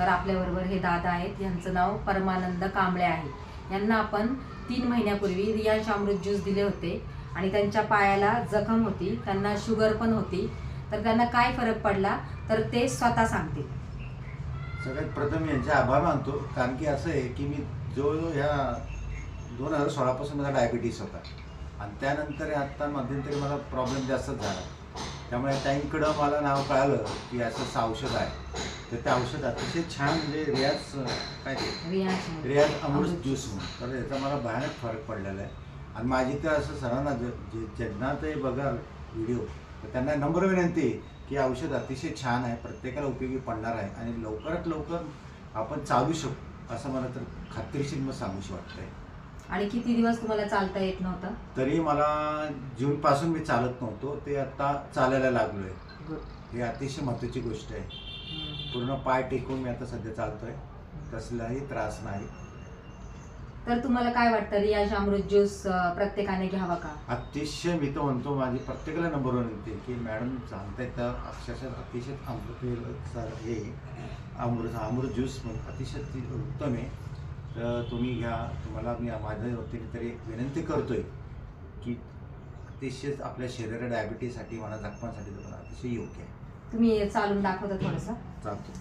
तर आपल्याबरोबर हे दादा आहेत. यांचं नाव परमानंद कांबळे आहे. यांना आपण तीन महिन्यापूर्वी रियांश अमृत ज्यूस दिले होते आणि त्यांच्या पायाला जखम होती. त्यांना शुगर पण होती. तर त्यांना काय फरक पडला? तर ते स्वतः सांगतील. सगळ्यात प्रथम यांचे आभार मानतो. कारण की असं आहे की मी जो ह्या दोन हजार सोळापासून माझा डायबिटीस होता. आणि त्यानंतर आत्ता मध्यंतरी मला प्रॉब्लेम जास्तच झाला. त्यामुळे टाईमकडं मला नाव कळालं की असं असं औषध आहे. तर ते औषध अतिशय छान म्हणजे रियाज काय ते? रियाज अमृत ज्यूस म्हणून. तर याचा मला भयानक फरक पडलेला आहे. आणि माझी तर असं सरांना ज- ज्यांना ते बघा व्हिडिओ तर त्यांना नम्र विनंती की औषध अतिशय छान आहे प्रत्येकाला उपयोगी पडणार आहे आणि लवकरात लवकर आपण चालू शकू असं मला तर खात्रीशीर मग सांगूशी वाटतंय. आणि किती दिवस तुम्हाला चालता येत नव्हतं? तरी मला जूनपासून मी चालत नव्हतो ते आता चालायला लागलो आहे गुड. ही अतिशय महत्त्वाची गोष्ट आहे. पूर्ण पाय टेकून मी आता सध्या चालतोय. कसलाही त्रास नाही. तर तुम्हाला काय वाटतं रियांश अमृत ज्यूस अं, प्रत्येकाने घ्यावा का? अतिशय मी तर म्हणतो माझी प्रत्येकाला नंबर वन विनंती आहे की मॅडम सांगताय तर अक्षरशः अतिशय अमृत सर हे. अमृत अमृत ज्यूस म्हणून अतिशय अति उत्तम आहे. तर तुम्ही घ्या तुम्हाला मी माझ्या वतीने तरी एक विनंती करतोय की अतिशय आपल्या शरीरा डायबिटीजसाठी म्हणा जखमांसाठी पण अतिशय योग्य आहे. तुम्ही चालून दाखवता थोडंसं. चालतो